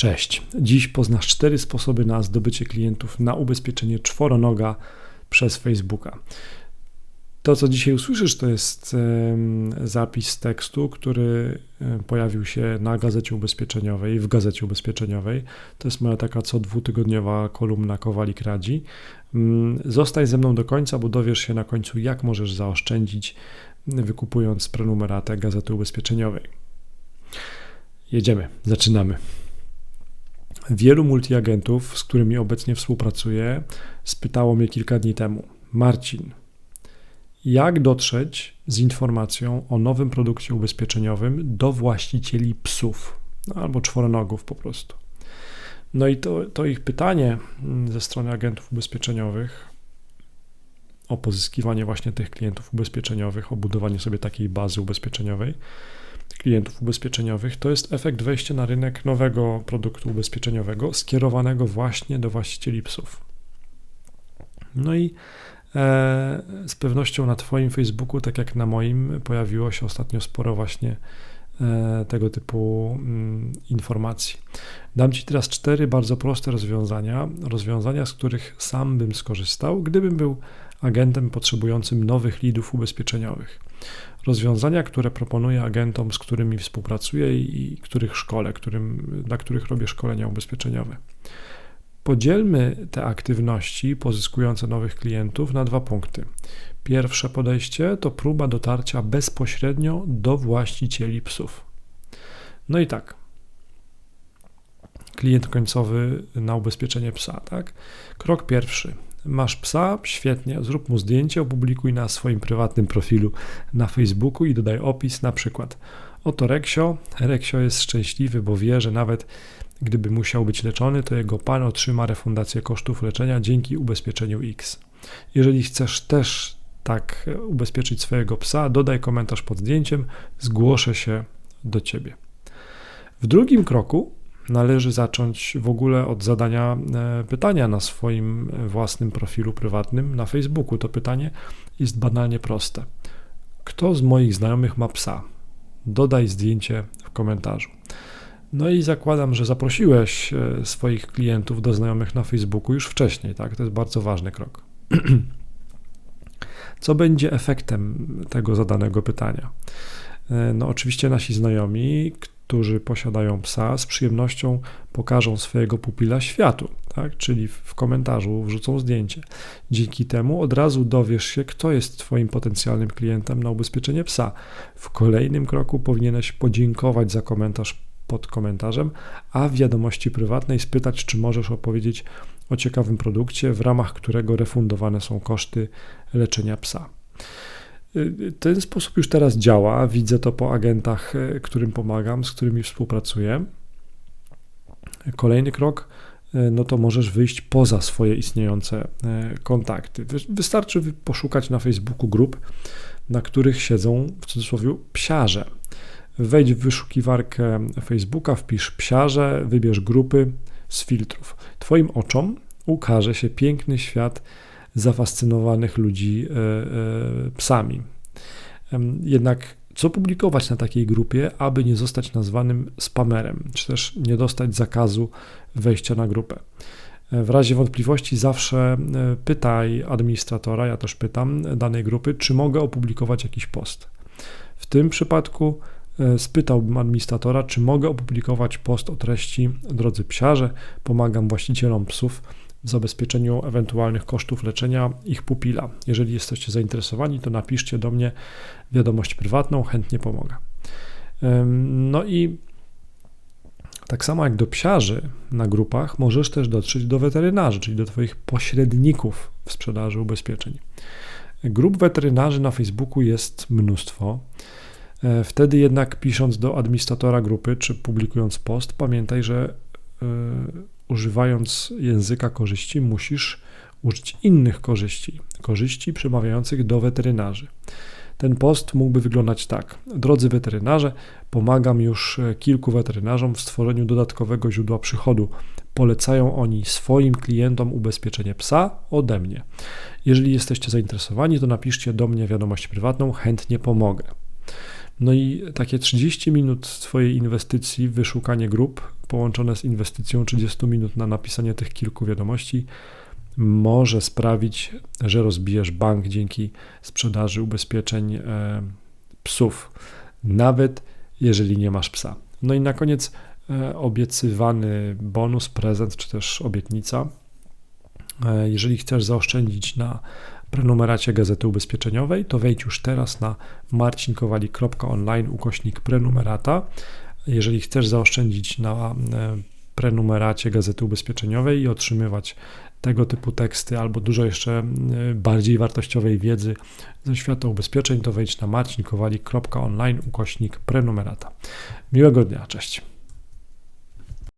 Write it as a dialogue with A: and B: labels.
A: Cześć. Dziś poznasz cztery sposoby na zdobycie klientów na ubezpieczenie czworonoga przez Facebooka. To, co dzisiaj usłyszysz, to jest zapis tekstu, który pojawił się na gazecie ubezpieczeniowej, w gazecie ubezpieczeniowej. To jest moja taka co dwutygodniowa kolumna Kowalik Radzi. Mm, zostań ze mną do końca, bo dowiesz się na końcu, jak możesz zaoszczędzić, wykupując prenumeratę gazety ubezpieczeniowej. Jedziemy, zaczynamy. Wielu multiagentów, z którymi obecnie współpracuję, spytało mnie kilka dni temu: Marcin, jak dotrzeć z informacją o nowym produkcie ubezpieczeniowym do właścicieli psów? No, albo czworonogów po prostu? No i to, to ich pytanie mm, ze strony agentów ubezpieczeniowych o pozyskiwanie właśnie tych klientów ubezpieczeniowych, o budowanie sobie takiej bazy ubezpieczeniowej klientów ubezpieczeniowych to jest efekt wejścia na rynek nowego produktu ubezpieczeniowego skierowanego właśnie do właścicieli psów. No i e, z pewnością na Twoim Facebooku, tak jak na moim, pojawiło się ostatnio sporo właśnie e, tego typu mm, informacji. Dam Ci teraz cztery bardzo proste rozwiązania, rozwiązania, z których sam bym skorzystał, gdybym był agentem potrzebującym nowych lidów ubezpieczeniowych rozwiązania, które proponuję agentom, z którymi współpracuję i których szkole, którym, dla których robię szkolenia ubezpieczeniowe. Podzielmy te aktywności pozyskujące nowych klientów na dwa punkty. Pierwsze podejście to próba dotarcia bezpośrednio do właścicieli psów. No i tak. Klient końcowy na ubezpieczenie psa, tak? Krok pierwszy Masz psa? Świetnie, zrób mu zdjęcie, opublikuj na swoim prywatnym profilu na Facebooku i dodaj opis, na przykład oto Reksio. Reksio jest szczęśliwy, bo wie, że nawet gdyby musiał być leczony, to jego pan otrzyma refundację kosztów leczenia dzięki ubezpieczeniu X. Jeżeli chcesz też tak ubezpieczyć swojego psa, dodaj komentarz pod zdjęciem, zgłoszę się do ciebie. W drugim kroku należy zacząć w ogóle od zadania e, pytania na swoim własnym profilu prywatnym na Facebooku. To pytanie jest banalnie proste. Kto z moich znajomych ma psa? Dodaj zdjęcie w komentarzu. No i zakładam, że zaprosiłeś e, swoich klientów do znajomych na Facebooku już wcześniej, tak? To jest bardzo ważny krok. Co będzie efektem tego zadanego pytania? E, no, oczywiście nasi znajomi, którzy posiadają psa, z przyjemnością pokażą swojego pupila światu, tak? czyli w komentarzu wrzucą zdjęcie. Dzięki temu od razu dowiesz się, kto jest Twoim potencjalnym klientem na ubezpieczenie psa. W kolejnym kroku powinieneś podziękować za komentarz pod komentarzem, a w wiadomości prywatnej spytać, czy możesz opowiedzieć o ciekawym produkcie, w ramach którego refundowane są koszty leczenia psa. Ten sposób już teraz działa. Widzę to po agentach, e, którym pomagam, z którymi współpracuję. Kolejny krok, e, no to możesz wyjść poza swoje istniejące e, kontakty. Wystarczy poszukać na Facebooku grup, na których siedzą w cudzysłowie psiarze. Wejdź w wyszukiwarkę Facebooka, wpisz psiarze, wybierz grupy z filtrów. Twoim oczom ukaże się piękny świat zafascynowanych ludzi e, e, psami. Jednak co publikować na takiej grupie, aby nie zostać nazwanym spamerem, czy też nie dostać zakazu wejścia na grupę? E, w razie wątpliwości zawsze pytaj administratora, ja też pytam danej grupy, czy mogę opublikować jakiś post. W tym przypadku spytałbym administratora, czy mogę opublikować post o treści Drodzy psiarze, pomagam właścicielom psów w zabezpieczeniu ewentualnych kosztów leczenia ich pupila. Jeżeli jesteście zainteresowani, to napiszcie do mnie wiadomość prywatną, chętnie pomogę. No i tak samo jak do psiarzy na grupach, możesz też dotrzeć do weterynarzy, czyli do Twoich pośredników w sprzedaży ubezpieczeń. Grup weterynarzy na Facebooku jest mnóstwo. E, wtedy jednak pisząc do administratora grupy czy publikując post, pamiętaj, że e, używając języka korzyści, musisz użyć innych korzyści, korzyści przemawiających do weterynarzy. Ten post mógłby wyglądać tak. Drodzy weterynarze, pomagam już kilku weterynarzom w stworzeniu dodatkowego źródła przychodu. Polecają oni swoim klientom ubezpieczenie psa ode mnie. Jeżeli jesteście zainteresowani, to napiszcie do mnie wiadomość prywatną, chętnie pomogę. No i takie 30 minut Twojej inwestycji, wyszukanie grup połączone z inwestycją 30 minut na napisanie tych kilku wiadomości może sprawić, że rozbijesz bank dzięki sprzedaży ubezpieczeń e, psów, nawet jeżeli nie masz psa. No i na koniec e, obiecywany bonus, prezent czy też obietnica. E, jeżeli chcesz zaoszczędzić na prenumeracie Gazety Ubezpieczeniowej, to wejdź już teraz na marcinkowali.online ukośnik prenumerata. Jeżeli chcesz zaoszczędzić na prenumeracie Gazety Ubezpieczeniowej i otrzymywać tego typu teksty albo dużo jeszcze bardziej wartościowej wiedzy ze świata ubezpieczeń, to wejdź na marcinkowali.online ukośnik prenumerata. Miłego dnia, cześć.